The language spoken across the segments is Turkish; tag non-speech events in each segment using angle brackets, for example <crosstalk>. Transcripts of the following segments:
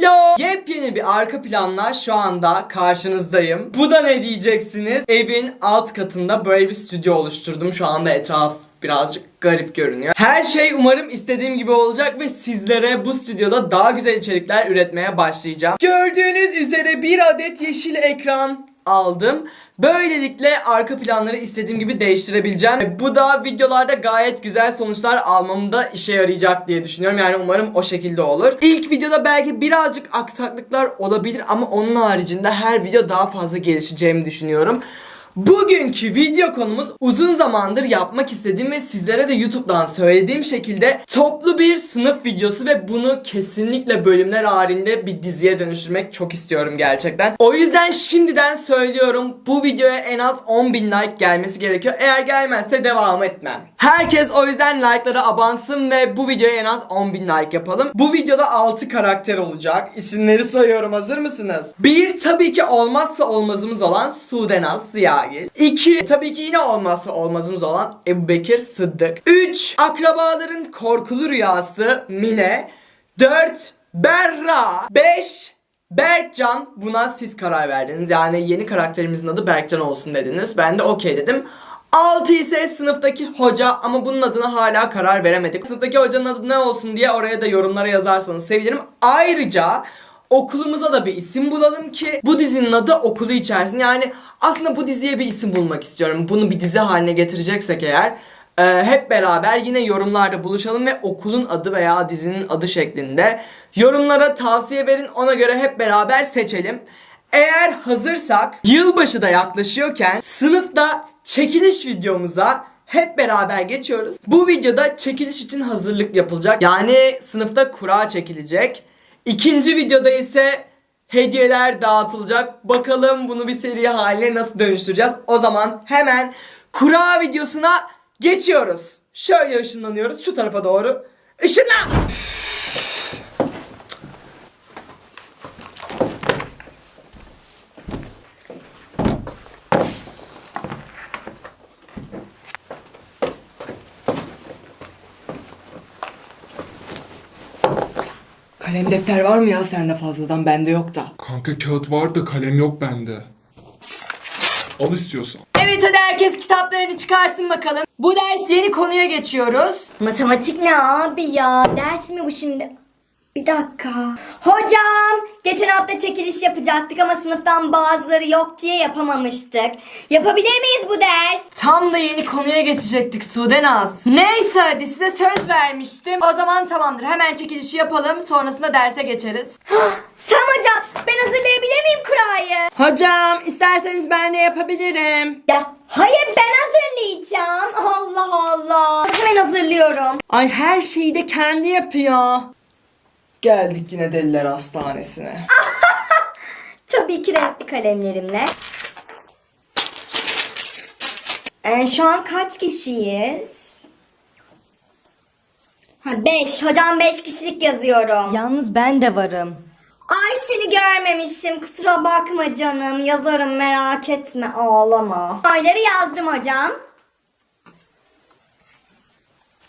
Hello! Yepyeni bir arka planla şu anda karşınızdayım. Bu da ne diyeceksiniz? Evin alt katında böyle bir stüdyo oluşturdum. Şu anda etraf birazcık garip görünüyor. Her şey umarım istediğim gibi olacak ve sizlere bu stüdyoda daha güzel içerikler üretmeye başlayacağım. Gördüğünüz üzere bir adet yeşil ekran aldım. Böylelikle arka planları istediğim gibi değiştirebileceğim. Bu da videolarda gayet güzel sonuçlar almamda işe yarayacak diye düşünüyorum. Yani umarım o şekilde olur. İlk videoda belki birazcık aksaklıklar olabilir ama onun haricinde her video daha fazla gelişeceğimi düşünüyorum. Bugünkü video konumuz uzun zamandır yapmak istediğim ve sizlere de YouTube'dan söylediğim şekilde toplu bir sınıf videosu ve bunu kesinlikle bölümler halinde bir diziye dönüştürmek çok istiyorum gerçekten. O yüzden şimdiden söylüyorum bu videoya en az 10.000 like gelmesi gerekiyor. Eğer gelmezse devam etmem. Herkes o yüzden like'lara abansın ve bu videoya en az 10.000 like yapalım. Bu videoda 6 karakter olacak. İsimleri sayıyorum hazır mısınız? Bir tabii ki olmazsa olmazımız olan Sudenaz Ziyagil. 2 tabii ki yine olmazsa olmazımız olan Ebu Bekir Sıddık. 3 akrabaların korkulu rüyası Mine. 4 Berra. 5 Berkcan buna siz karar verdiniz. Yani yeni karakterimizin adı Berkcan olsun dediniz. Ben de okey dedim. 6 ise sınıftaki hoca ama bunun adına hala karar veremedik. Sınıftaki hocanın adı ne olsun diye oraya da yorumlara yazarsanız sevinirim. Ayrıca okulumuza da bir isim bulalım ki bu dizinin adı okulu içersin. Yani aslında bu diziye bir isim bulmak istiyorum. Bunu bir dizi haline getireceksek eğer ee, hep beraber yine yorumlarda buluşalım ve okulun adı veya dizinin adı şeklinde yorumlara tavsiye verin ona göre hep beraber seçelim. Eğer hazırsak yılbaşı da yaklaşıyorken sınıfta çekiliş videomuza hep beraber geçiyoruz. Bu videoda çekiliş için hazırlık yapılacak. Yani sınıfta kura çekilecek. İkinci videoda ise hediyeler dağıtılacak. Bakalım bunu bir seri haline nasıl dönüştüreceğiz. O zaman hemen kura videosuna geçiyoruz. Şöyle ışınlanıyoruz şu tarafa doğru. Işınlan! Kalem defter var mı ya sende fazladan bende yok da. Kanka kağıt var da kalem yok bende. Al istiyorsan. Evet hadi herkes kitaplarını çıkarsın bakalım. Bu ders yeni konuya geçiyoruz. Matematik ne abi ya? Ders mi bu şimdi? Bir dakika. Hocam, geçen hafta çekiliş yapacaktık ama sınıftan bazıları yok diye yapamamıştık. Yapabilir miyiz bu ders? Tam da yeni konuya geçecektik Sudenaz. Neyse hadi size söz vermiştim. O zaman tamamdır hemen çekilişi yapalım sonrasında derse geçeriz. Tamam hocam, ben hazırlayabilir miyim kurayı? Hocam isterseniz ben de yapabilirim. Ya hayır ben hazırlayacağım. Allah Allah. Hemen hazırlıyorum. Ay her şeyi de kendi yapıyor. Geldik yine deliler hastanesine. <laughs> Tabii ki renkli kalemlerimle. Ee, şu an kaç kişiyiz? Ha 5. Hocam 5 kişilik yazıyorum. Yalnız ben de varım. Ay seni görmemişim. Kusura bakma canım. Yazarım merak etme. Ağlama. Ayları yazdım hocam.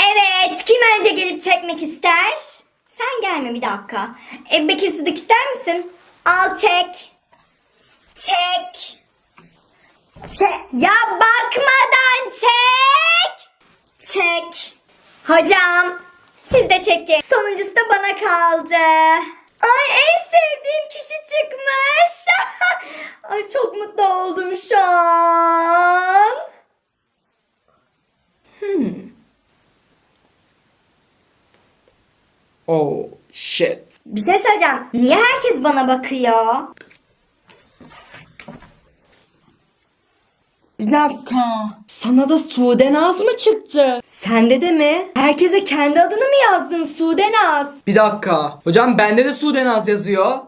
Evet. Kim önce gelip çekmek ister? Sen gelme bir dakika. Ebu Bekir Sıdık ister misin? Al çek. Çek. Çek. Ya bakmadan çek. Çek. Hocam siz de çekin. Sonuncusu da bana kaldı. Ay en sevdiğim kişi çıkmış. <laughs> Ay çok mutlu oldum şu an. Oh shit. Bir şey söyleyeceğim. Niye herkes bana bakıyor? Bir dakika. Sana da Sudenaz mı çıktı? Sende de mi? Herkese kendi adını mı yazdın Sudenaz? Bir dakika. Hocam bende de Sudenaz yazıyor.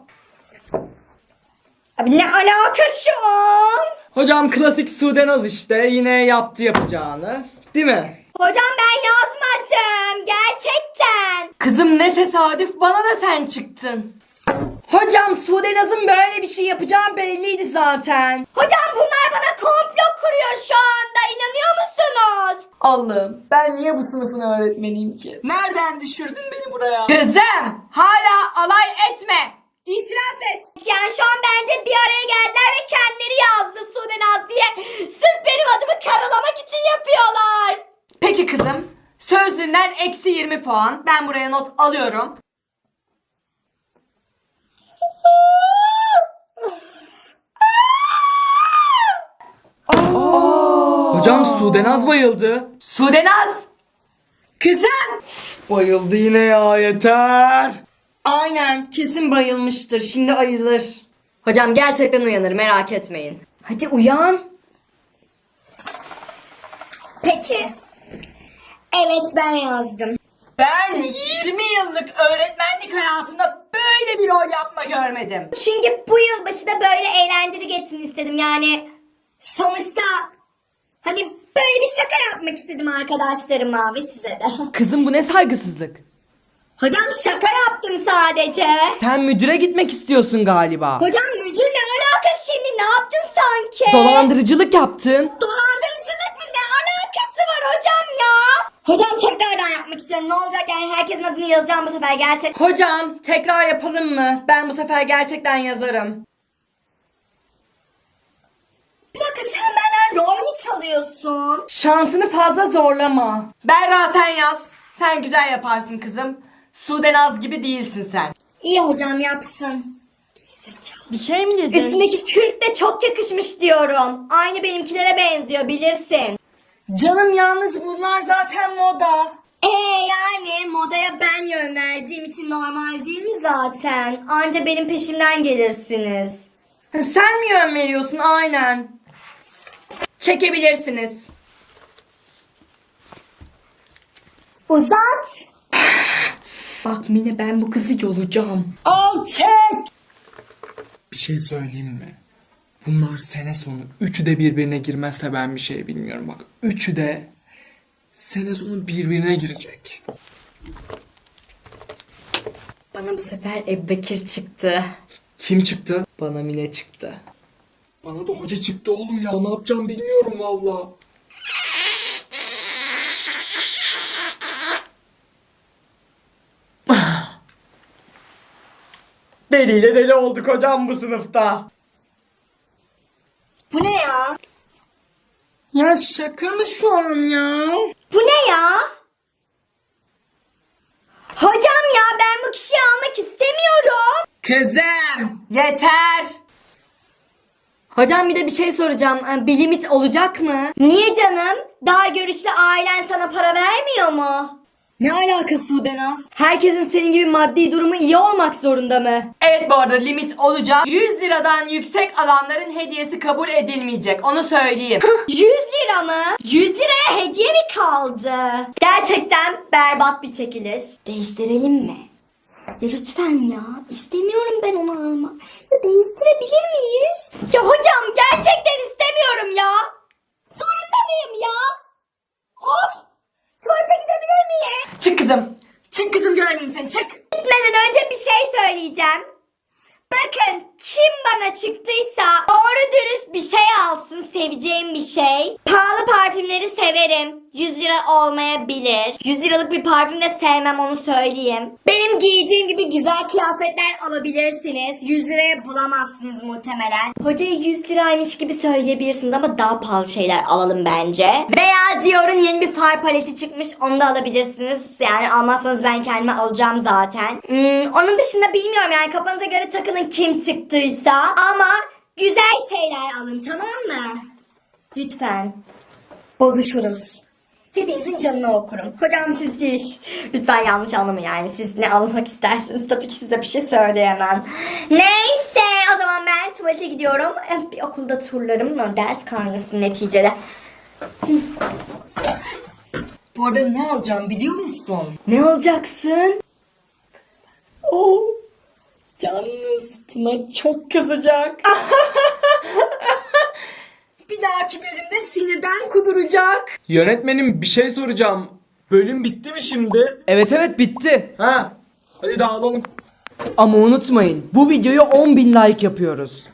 Abi ne alaka şu an? Hocam klasik Sudenaz işte. Yine yaptı yapacağını. Değil mi? Hocam ben yazmadım. Gerçekten. Kızım ne tesadüf bana da sen çıktın. Hocam Sude Naz'ın böyle bir şey yapacağım belliydi zaten. Hocam bunlar bana komplo kuruyor şu anda. İnanıyor musunuz? Allah'ım ben niye bu sınıfın öğretmeniyim ki? Nereden düşürdün beni buraya? Kızım hala alay etme. İtiraf et. Yani şu an bence bir araya geldiler ve kendileri yazdı Sude Naz diye. Sırf benim adımı karalamak için yapıyorlar eksi 20 puan. Ben buraya not alıyorum. Hocam Sudenaz bayıldı. Sudenaz! Kızım! Bayıldı yine ya yeter. Aynen kesin bayılmıştır. Şimdi ayılır. Hocam gerçekten uyanır merak etmeyin. Hadi uyan. Peki. Evet ben yazdım. Ben 20 yıllık öğretmenlik hayatımda böyle bir rol yapma görmedim. Çünkü bu yılbaşı da böyle eğlenceli geçsin istedim yani. Sonuçta hani böyle bir şaka yapmak istedim arkadaşlarıma ve size de. <laughs> Kızım bu ne saygısızlık? Hocam şaka yaptım sadece. Sen müdüre gitmek istiyorsun galiba. Hocam müdür ne alaka şimdi ne yaptım sanki? Dolandırıcılık yaptın. Dolandırıcılık Hocam tekrardan yapmak istiyorum ne olacak yani herkesin adını yazacağım bu sefer gerçek. Hocam tekrar yapalım mı? Ben bu sefer gerçekten yazarım. Bir dakika sen benden rol mü çalıyorsun? Şansını fazla zorlama. Berra sen yaz. Sen güzel yaparsın kızım. Sudenaz gibi değilsin sen. İyi hocam yapsın. Gerizekalı. Bir şey mi dedin? Üstündeki kürk de çok yakışmış diyorum. Aynı benimkilere benziyor bilirsin. Canım yalnız bunlar zaten moda. Ee yani modaya ben yön verdiğim için normal değil mi zaten? Anca benim peşimden gelirsiniz. Sen mi yön veriyorsun? Aynen. Çekebilirsiniz. Uzat. Bak Mine ben bu kızı yolacağım. Al çek. Bir şey söyleyeyim mi? Bunlar sene sonu üçü de birbirine girmezse ben bir şey bilmiyorum. Bak üçü de sene sonu birbirine girecek. Bana bu sefer Ebbekir çıktı. Kim çıktı? Bana Mine çıktı. Bana da hoca çıktı oğlum ya. Ne yapacağım bilmiyorum valla. Deliyle deli olduk hocam bu sınıfta. Bu ne ya? Ya şaka mı şu an ya? Bu ne ya? Hocam ya ben bu kişiyi almak istemiyorum. Kızım yeter. Hocam bir de bir şey soracağım. Ee, Bir limit olacak mı? Niye canım? Dar görüşlü ailen sana para vermiyor mu? Ne alakası Sudenaz? Herkesin senin gibi maddi durumu iyi olmak zorunda mı? Evet bu arada limit olacak. 100 liradan yüksek alanların hediyesi kabul edilmeyecek. Onu söyleyeyim. <laughs> 100 lira mı? 100 liraya hediye mi kaldı? Gerçekten berbat bir çekiliş. Değiştirelim mi? Ya lütfen ya. İstemiyorum ben onu alma. Ya değiştirebilir miyiz? Ya hocam gerçekten istemiyorum ya. Zorunda mıyım ya? Of! Tuvalete gidebilir miyim? çık kızım. Çık kızım görmeyeyim seni çık. Gitmeden önce bir şey söyleyeceğim. Bakın kim bana çıktıysa doğru dürüst bir şey alsın seveceğim bir şey. Pahalı parfümleri severim. 100 lira olmayabilir. 100 liralık bir parfüm de sevmem onu söyleyeyim. Benim giydiğim gibi güzel kıyafetler alabilirsiniz. 100 liraya bulamazsınız muhtemelen. Hocaya 100 liraymış gibi söyleyebilirsiniz ama daha pahalı şeyler alalım bence. Veya Dior'un yeni bir far paleti çıkmış onu da alabilirsiniz. Yani almazsanız ben kendime alacağım zaten. Hmm, onun dışında bilmiyorum yani kafanıza göre takılın kim çıktıysa. Ama güzel şeyler alın tamam mı? Lütfen. Bozuşuruz. Hepinizin canını okurum. Hocam siz değil. Lütfen yanlış anlamayın yani. Siz ne almak isterseniz tabii ki size bir şey söyleyemem. Neyse o zaman ben tuvalete gidiyorum. Eh, Bir okulda turlarım ders karnesi neticede. Bu arada ne alacağım biliyor musun? Ne olacaksın? Oh. Yalnız buna çok kızacak. <laughs> bir dahaki bölümde sinirden kuduracak. Yönetmenim bir şey soracağım. Bölüm bitti mi şimdi? Evet evet bitti. Ha? Hadi dağılalım. Ama unutmayın bu videoyu 10.000 like yapıyoruz.